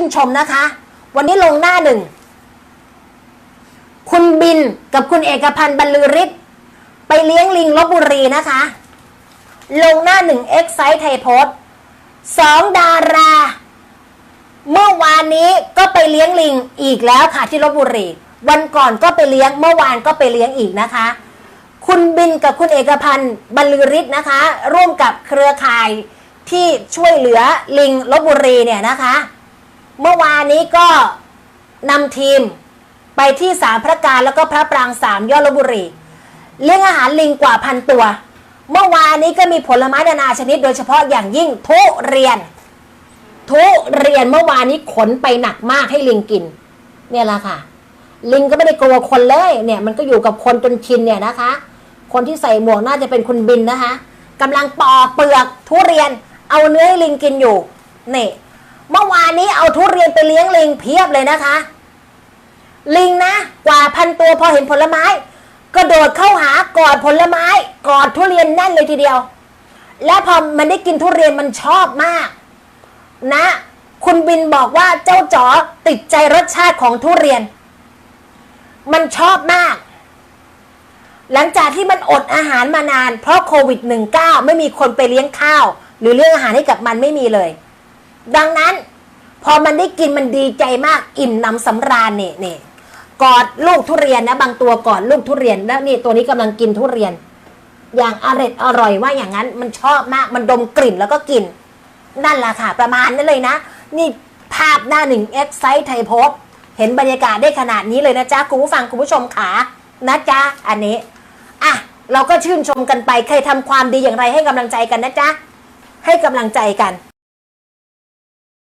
ชื่นชมนะคะ วันนี้ลงหน้าหนึ่ง คุณบินกับคุณเอกพันธ์บรรลือฤทธิ์ไปเลี้ยงลิงลบบุรีนะคะ ลงหน้าหนึ่งเอ็กไซต์ไทยโพสต์สองดารา เมื่อวานนี้ก็ไปเลี้ยงลิงอีกแล้วค่ะที่ลบบุรี วันก่อนก็ไปเลี้ยงเมื่อวานก็ไปเลี้ยงอีกนะคะ คุณบินกับคุณเอกพันธ์บรรลือฤทธิ์นะคะ ร่วมกับเครือข่ายที่ช่วยเหลือลิงลบบุรีเนี่ยนะคะ เมื่อวานนี้ก็นำทีมไปที่สามพระการแล้วก็พระปรางสามยอดลบุรี เลี้ยงอาหารลิงกว่าพันตัว เมื่อวานนี้ก็มีผลไม้นานาชนิด โดยเฉพาะอย่างยิ่งทุเรียน ทุเรียนเมื่อวานนี้ขนไปหนักมากให้ลิงกิน เนี่ยละค่ะ ลิงก็ไม่ได้กลัวคนเลยเนี่ยมันก็อยู่กับคนจนชินเนี่ยนะคะ คนที่ใส่หมวกน่าจะเป็นคุณบินนะคะกำลังปอกเปลือกทุเรียน เอาเนื้อให้ลิงกินอยู่นี่ เมื่อวานนี้เอาทุเรียนไปเลี้ยงลิงเพียบเลยนะคะ ลิงนะกว่าพันตัวพอเห็นผลไม้ กระโดดเข้าหากอดผลไม้ กอดทุเรียนแน่นเลยทีเดียว และพอมันได้กินทุเรียนมันชอบมาก นะ คุณบินบอกว่าเจ้าจ๋อติดใจรสชาติของทุเรียน มันชอบมาก หลังจากที่มันอดอาหารมานาน เพราะโควิด -19 ไม่มีคนไปเลี้ยงข้าว หรือเลี้ยงอาหารให้กับมันไม่มีเลย ดังนั้น พอมันได้กินมันดีใจมากอิ่มนำสำราญเนี่ยเนี่ยกอดลูกทุเรียนนะ บางตัวกอดลูกทุเรียนแล้วนี่ตัวนี้กำลังกินทุเรียน อย่างอร่อยอร่อยว่าอย่างนั้นมันชอบมากมันดมกลิ่นแล้วก็กิน นั่นแหละค่ะ ประมาณนั้นเลยนะ นี่ภาพหน้าหนึ่งเอ็กไซต์ไทยพบ เห็นบรรยากาศได้ขนาดนี้เลยนะจ๊ะ คุณผู้ฟังคุณผู้ชมขานะจ๊ะ อันนี้อะเราก็ชื่นชมกันไปเคยทำความดีอย่างไรให้กำลังใจกันนะจ๊ะ ให้กำลังใจกัน